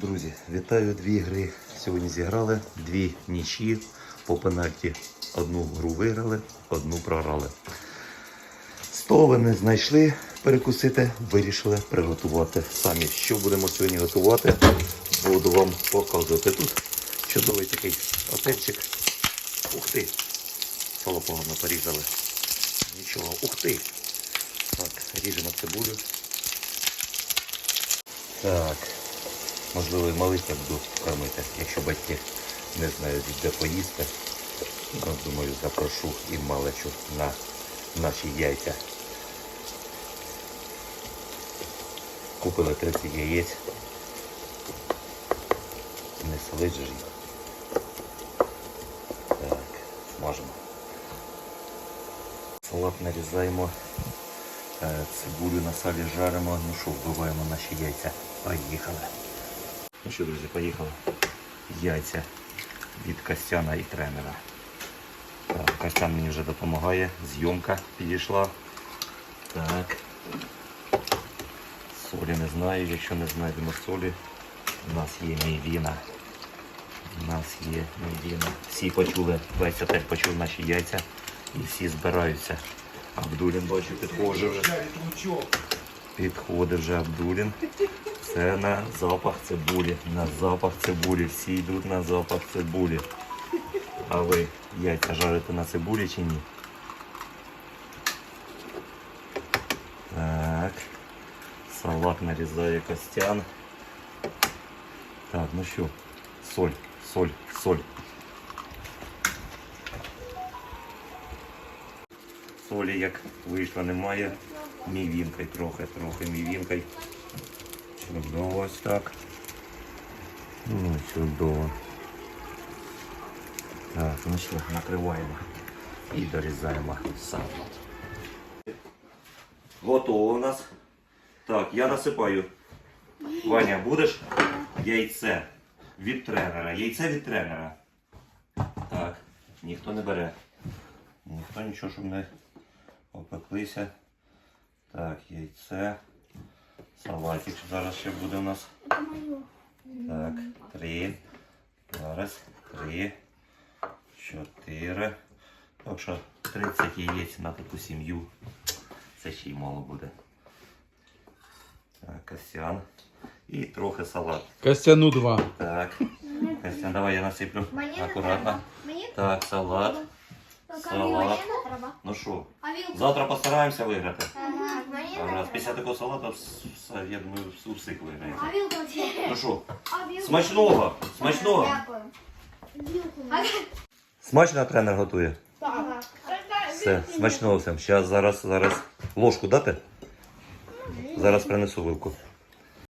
Друзі, вітаю дві гри. Сьогодні зіграли дві нічі по пенальті. Одну гру виграли, одну програли. Столи не знайшли перекусити, вирішили приготувати самі. Що будемо сьогодні готувати? Буду вам показувати. Тут чудовий такий отельчик. Ух ти! Сало погано порізали. Нічого, ух ти! Так, ріжемо цибулю. Так. Можливо, і малих я буду кормити, якщо батьки не знають, де поїсти. Ну, думаю, запрошу і малечу на наші яйця. Купили 30 яєць. Не солить. Так, смажемо. Салат нарізаємо, е, цибулю на салі жаримо, ну що, вбиваємо наші яйця. Поїхали. Ну що, друзі, поїхали. Яйця від Костяна і тренера. Так, Костян мені вже допомагає. Зйомка підійшла. Так. Солі не знаю, якщо не знайдемо солі. У нас є мівіна. У нас є мівіна. Всі почули, весь отель почув наші яйця і всі збираються. Абдулін бачу, підходить вже. Підходить вже Абдулін. Це на запах цибулі. На запах цибулі. Всі йдуть на запах цибулі. А ви яйця жарите на цибулі чи ні? Так. Салат нарізає Костян. Так, ну що, соль, соль, соль. Солі як вийшло немає. Мівінкою трохи, трохи мівінкою. Чудово ось так. Ну, чудово. Так, ну що, накриваємо і дорізаємо сало. Готово у нас. Так, я насипаю. Ваня, будеш яйце від тренера. Яйце від тренера. Так, ніхто не бере. Ніхто нічого, щоб не опеклися. Так, яйце. Салатик зараз ще буде у нас. Так, три. Зараз три. Чотири. Так що 30 яєць на таку сім'ю. Це ще й мало буде. Так, Костян. І трохи салат. Костяну 2. Так. Костян, давай я насиплю. Акуратно. Так, салат. Салат. Ну що, завтра постараємося виграти. Ага, не після такого салату все, я думаю, у всіх виграєте. А? Ну що, смачного! Смачного! Смачно тренер готує. Все, смачного всім. Зараз, зараз ложку дати? Зараз принесу вилку.